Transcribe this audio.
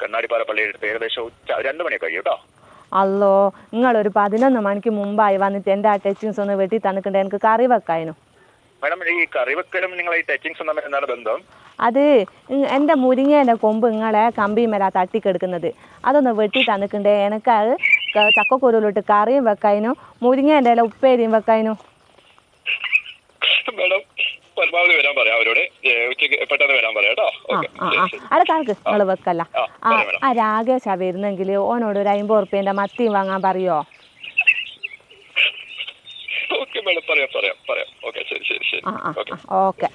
കണ്ണാടിപ്പാറ പള്ളിയുടെ അടുത്ത് ഏകദേശം ഉച്ച രണ്ട് മണിയൊക്കെ കഴിയും കേട്ടോ. അല്ലോ നിങ്ങളൊരു പതിനൊന്ന് മണിക്ക് മുമ്പായി വന്നിട്ട് എന്റെ ആ ടച്ചിങ്സ് ഒന്ന് വെട്ടി തന്നിട്ടുണ്ട് എനിക്ക് കറി വെക്കായിരുന്നു മാഡം ഈ കറി വെക്കലും നിങ്ങൾ ഈ ടച്ചിങ്സും തമ്മിൽ എന്താണ് ബന്ധം? അത് എന്റെ എന്റെ മുരിങ്ങേന്റെ കൊമ്പ് നിങ്ങളെ തട്ടി തട്ടിക്കെടുക്കുന്നത്. അതൊന്ന് വെട്ടി തന്നിട്ടുണ്ട് എനിക്ക് അത് ചക്കക്കുരുവിലിട്ട് കറിയും വെക്കായിരുന്നു മുരിങ്ങേന്റെ ഇല ഉപ്പേരിയും മാഡം പരമാവധി വരാൻ പറയാം അവരോട്. ഉച്ചയ്ക്ക് ഉച്ചയ്ക്ക് പെട്ടെന്ന് വരാൻ പറയാം കേട്ടോ. അല്ല അവിടെ കാർക്ക് നിങ്ങൾ വെക്കല്ല. ആ. ആ വരുന്നെങ്കിൽ ഓനോട് ഒരു അമ്പത് റുപ്യന്റെ മത്തിയും വാങ്ങാൻ പറയോ? ഓക്കെ മാഡം പറയാം പറയാം പറയാം. ഓക്കെ ശരി ശരി ശരി. ഓക്കെ. ഓക്കെ.